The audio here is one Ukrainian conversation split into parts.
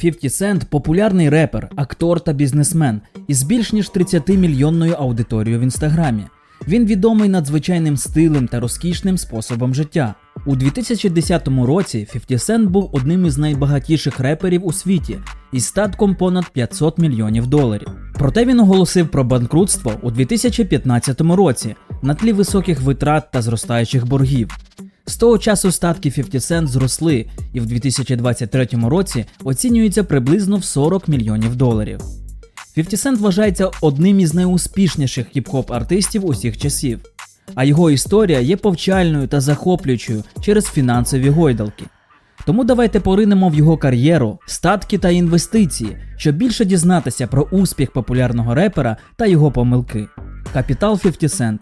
50 Cent – популярний репер, актор та бізнесмен із більш ніж 30-мільйонною аудиторією в інстаграмі. Він відомий надзвичайним стилем та розкішним способом життя. У 2010 році 50 Cent був одним із найбагатіших реперів у світі із статком понад 500 мільйонів доларів. Проте він оголосив про банкрутство у 2015 році на тлі високих витрат та зростаючих боргів. З того часу статки 50 Cent зросли і в 2023 році оцінюються приблизно в 40 мільйонів доларів. 50 Cent вважається одним із найуспішніших хіп-хоп артистів усіх часів, а його історія є повчальною та захоплюючою через фінансові гойдалки. Тому давайте поринемо в його кар'єру, статки та інвестиції, щоб більше дізнатися про успіх популярного репера та його помилки. Капітал 50 Cent.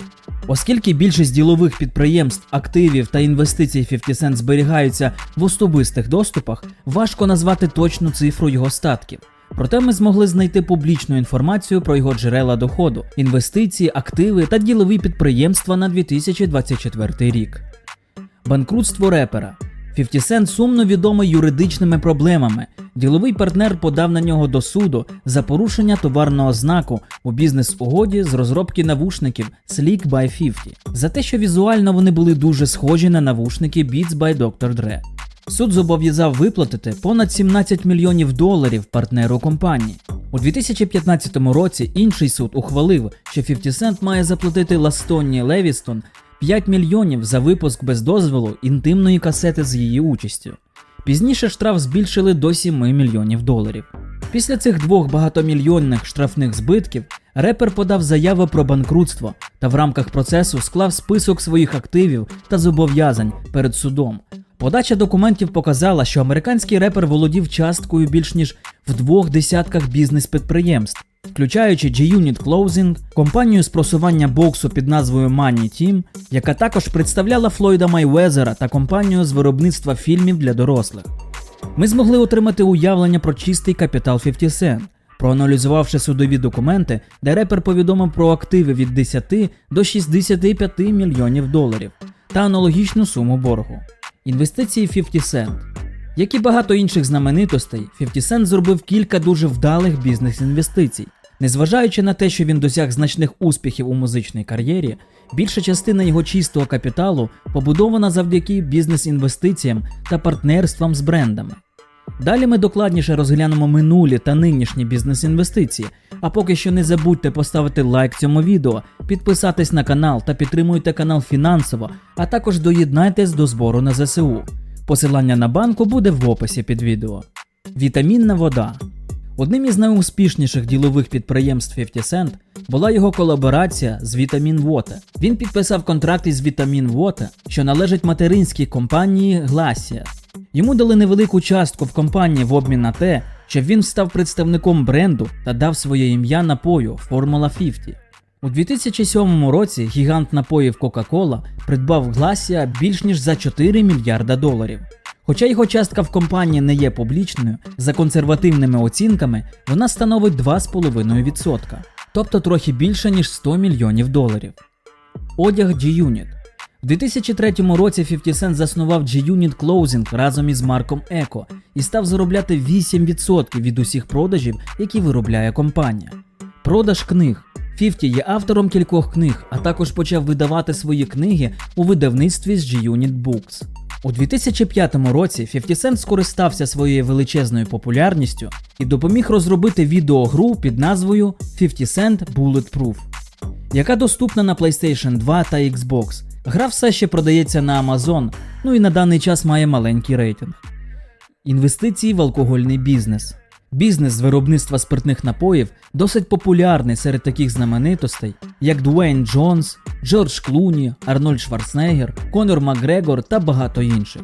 Оскільки більшість ділових підприємств, активів та інвестицій 50 Cent зберігаються в особистих доступах, важко назвати точну цифру його статків. Проте ми змогли знайти публічну інформацію про його джерела доходу, інвестиції, активи та ділові підприємства на 2024 рік. Банкрутство репера. 50 Cent сумно відомий юридичними проблемами. Діловий партнер подав на нього до суду за порушення товарного знаку у бізнес-угоді з розробки навушників Sleek by 50 за те, що візуально вони були дуже схожі на навушники Beats by Dr. Dre. Суд зобов'язав виплатити понад 17 мільйонів доларів партнеру компанії. У 2015 році інший суд ухвалив, що 50 Cent має заплатити Ластонні Левістон 5 мільйонів за випуск без дозволу інтимної касети з її участю. Пізніше штраф збільшили до 7 мільйонів доларів. Після цих двох багатомільйонних штрафних збитків репер подав заяву про банкрутство та в рамках процесу склав список своїх активів та зобов'язань перед судом. Подача документів показала, що американський репер володів часткою більш ніж в двох десятках бізнес-підприємств, включаючи G-Unit Closing, компанію з просування боксу під назвою Money Team, яка також представляла Флойда Майвезера та компанію з виробництва фільмів для дорослих. Ми змогли отримати уявлення про чистий капітал 50 Cent, проаналізувавши судові документи, де репер повідомив про активи від 10 до 65 мільйонів доларів та аналогічну суму боргу. Інвестиції 50 Cent. Як і багато інших знаменитостей, 50 Cent зробив кілька дуже вдалих бізнес-інвестицій. Незважаючи на те, що він досяг значних успіхів у музичній кар'єрі, більша частина його чистого капіталу побудована завдяки бізнес-інвестиціям та партнерствам з брендами. Далі ми докладніше розглянемо минулі та нинішні бізнес-інвестиції. А поки що не забудьте поставити лайк цьому відео, підписатись на канал та підтримуйте канал фінансово, а також доєднайтесь до збору на ЗСУ. Посилання на банку буде в описі під відео. Вітамінна вода. Одним із найуспішніших ділових підприємств 50 Cent була його колаборація з Vitamin Water. Він підписав контракт із Vitamin Water, що належить материнській компанії Glacier. Йому дали невелику частку в компанії в обмін на те, щоб він став представником бренду та дав своє ім'я напою Formula 50. У 2007 році гігант напоїв Coca-Cola придбав Glacia більш ніж за 4 мільярда доларів. Хоча його частка в компанії не є публічною, за консервативними оцінками вона становить 2,5%, тобто трохи більше ніж 100 мільйонів доларів. Одяг G-Unit у 2003 році 50 Cent заснував G-Unit Closing разом із Марком Еко і став заробляти 8% від усіх продажів, які виробляє компанія. Продаж книг. 50 є автором кількох книг, а також почав видавати свої книги у видавництві з G-Unit Books. У 2005 році 50 Cent скористався своєю величезною популярністю і допоміг розробити відеогру під назвою 50 Cent Bulletproof, яка доступна на PlayStation 2 та Xbox. Гра все ще продається на Amazon, ну і на даний час має маленький рейтинг. Інвестиції в алкогольний бізнес. Бізнес з виробництва спиртних напоїв досить популярний серед таких знаменитостей, як Дуейн Джонс, Джордж Клуні, Арнольд Шварценеггер, Конор Макгрегор та багато інших.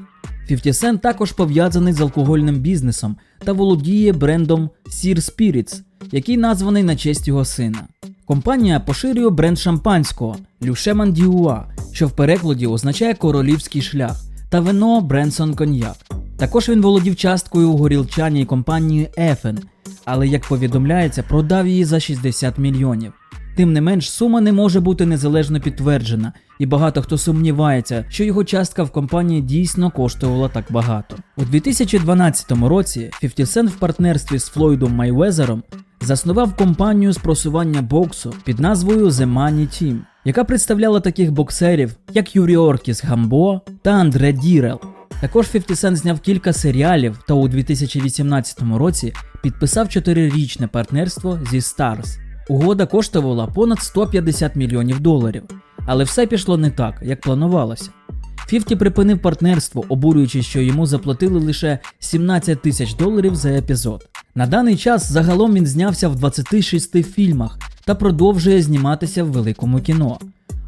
50 Cent також пов'язаний з алкогольним бізнесом та володіє брендом Sir Spirits, який названий на честь його сина. Компанія поширює бренд шампанського Люшеман Діуа, що в перекладі означає королівський шлях, та вино Бренсон Коньяк. Також він володів часткою у горілчаній компанії Ефен, але, як повідомляється, продав її за 60 мільйонів. Тим не менш, сума не може бути незалежно підтверджена, і багато хто сумнівається, що його частка в компанії дійсно коштувала так багато. У 2012 році 50 Cent в партнерстві з Флойдом Майвезером заснував компанію з просування боксу під назвою The Money Team, яка представляла таких боксерів, як Юрі Оркіс Гамбо та Андре Дірел. Також 50 Cent зняв кілька серіалів та у 2018 році підписав 4-річне партнерство зі Stars. Угода коштувала понад 150 мільйонів доларів, але все пішло не так, як планувалося. 50 припинив партнерство, обурюючись, що йому заплатили лише 17 тисяч доларів за епізод. На даний час загалом він знявся в 26 фільмах та продовжує зніматися в великому кіно.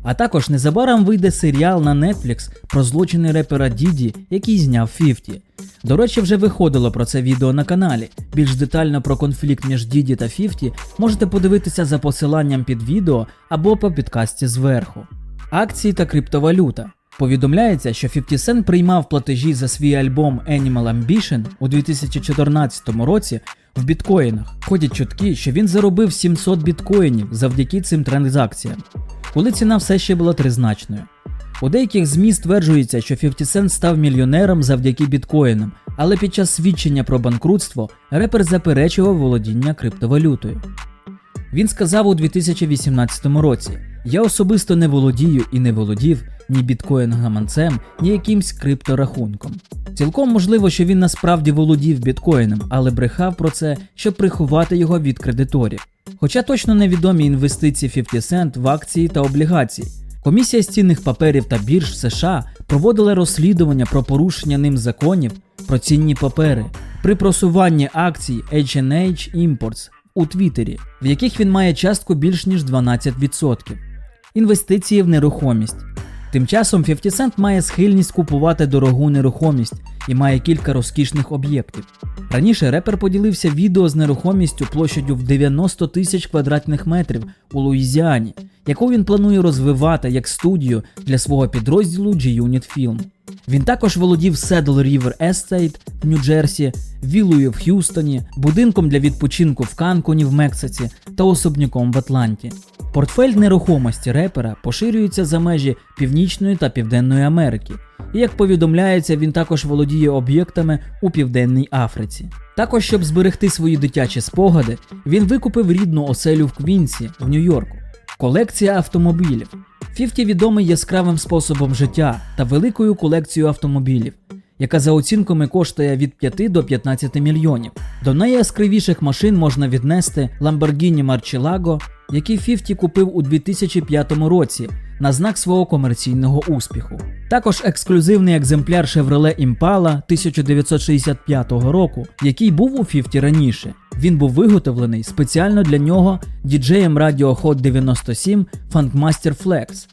А також незабаром вийде серіал на Netflix про злочини репера Діді, який зняв 50. До речі, вже виходило про це відео на каналі. Більш детально про конфлікт між Діді та 50 можете подивитися за посиланням під відео або по підкасті зверху. Акції та криптовалюта. Повідомляється, що 50 Cent приймав платежі за свій альбом Animal Ambition у 2014 році в біткоїнах. Ходять чутки, що він заробив 700 біткоїнів завдяки цим транзакціям, коли ціна все ще була тризначною. У деяких ЗМІ стверджується, що 50 Cent став мільйонером завдяки біткоїнам, але під час свідчення про банкрутство репер заперечував володіння криптовалютою. Він сказав у 2018 році: Я особисто не володію і не володів ні біткоін гаманцем, ні якимсь крипторахунком. Цілком можливо, що він насправді володів біткоїном, але брехав про це, щоб приховати його від кредиторів. Хоча точно невідомі інвестиції 50 Cent в акції та облігації. Комісія з цінних паперів та бірж США проводила розслідування про порушення ним законів про цінні папери при просуванні акцій H&H Imports у Твіттері, в яких він має частку більш ніж 12%. Інвестиції в нерухомість. Тим часом 50 Cent має схильність купувати дорогу нерухомість і має кілька розкішних об'єктів. Раніше репер поділився відео з нерухомістю площадю в 90 тисяч квадратних метрів у Луїзіані, яку він планує розвивати як студію для свого підрозділу G-Unit Film. Він також володів Saddle River Estate в Нью-Джерсі, вілою в Х'юстоні, будинком для відпочинку в Канкуні в Мексиці та особняком в Атланті. Портфель нерухомості репера поширюється за межі Північної та Південної Америки, як повідомляється, він також володіє об'єктами у Південній Африці. Також, щоб зберегти свої дитячі спогади, він викупив рідну оселю в Квінсі в Нью-Йорку. Колекція автомобілів. 50 відомий яскравим способом життя та великою колекцією автомобілів, яка за оцінками коштує від 5 до 15 мільйонів. До найяскравіших машин можна віднести Lamborghini Murcielago, який 50 купив у 2005 році на знак свого комерційного успіху. Також ексклюзивний екземпляр Chevrolet Impala 1965 року, який був у 50 раніше. Він був виготовлений спеціально для нього діджеєм Radio Hot 97 Funkmaster Flex.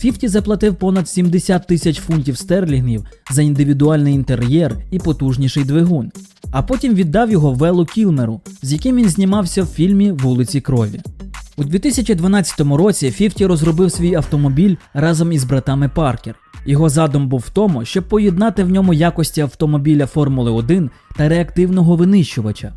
50 заплатив понад 70 тисяч фунтів стерлінгів за індивідуальний інтер'єр і потужніший двигун, а потім віддав його Велу Кілмеру, з яким він знімався в фільмі Вулиці Крові. У 2012 році 50 розробив свій автомобіль разом із братами Паркер. Його задум був в тому, щоб поєднати в ньому якості автомобіля Формули 1 та реактивного винищувача.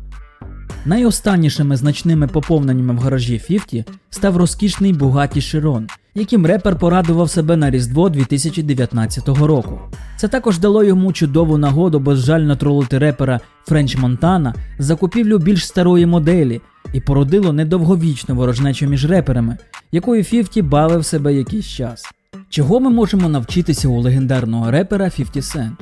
Найостаннішими значними поповненнями в гаражі 50 став розкішний Bugatti Chiron, яким репер порадував себе на Різдво 2019 року. Це також дало йому чудову нагоду безжально тролити репера Френч Монтана за купівлю більш старої моделі і породило недовговічну ворожнечу між реперами, якою 50 бавив себе якийсь час. Чого ми можемо навчитися у легендарного репера 50 Cent?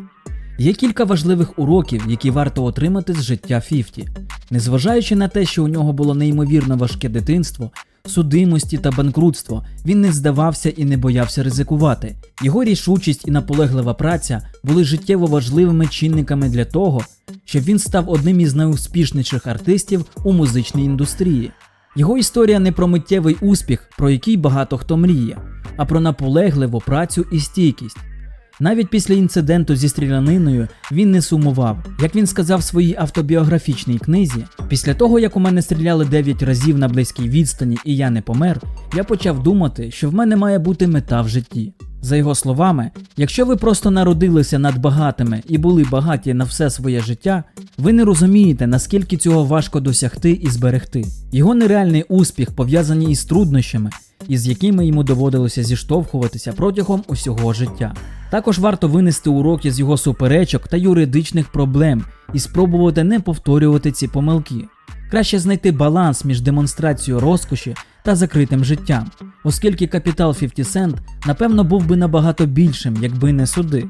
Є кілька важливих уроків, які варто отримати з життя 50. Незважаючи на те, що у нього було неймовірно важке дитинство, судимості та банкрутство, він не здавався і не боявся ризикувати. Його рішучість і наполеглива праця були життєво важливими чинниками для того, щоб він став одним із найуспішніших артистів у музичній індустрії. Його історія не про миттєвий успіх, про який багато хто мріє, а про наполегливу працю і стійкість. Навіть після інциденту зі стріляниною він не сумував. Як він сказав в своїй автобіографічній книзі, після того як у мене стріляли 9 разів на близькій відстані і я не помер, я почав думати, що в мене має бути мета в житті. За його словами, якщо ви просто народилися надбагатими і були багаті на все своє життя, ви не розумієте, наскільки цього важко досягти і зберегти. Його нереальний успіх пов'язаний із труднощами, із якими йому доводилося зіштовхуватися протягом усього життя. Також варто винести уроки з його суперечок та юридичних проблем і спробувати не повторювати ці помилки. Краще знайти баланс між демонстрацією розкоші та закритим життям, оскільки капітал 50 Cent напевно був би набагато більшим, якби не суди.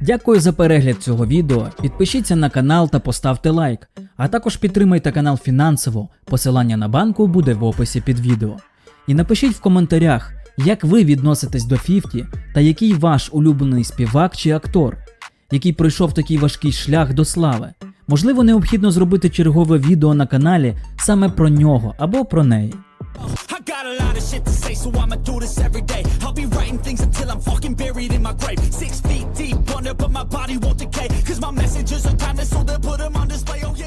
Дякую за перегляд цього відео. Підпишіться на канал та поставте лайк, а також підтримайте канал фінансово. Посилання на банку буде в описі під відео. І напишіть в коментарях, як ви відноситесь до 50 та який ваш улюблений співак чи актор, який пройшов такий важкий шлях до слави. Можливо, необхідно зробити чергове відео на каналі саме про нього або про неї. Six feet deep under, but my body won't decay. Cause my messages are timeless, so they'll put them on display. Oh.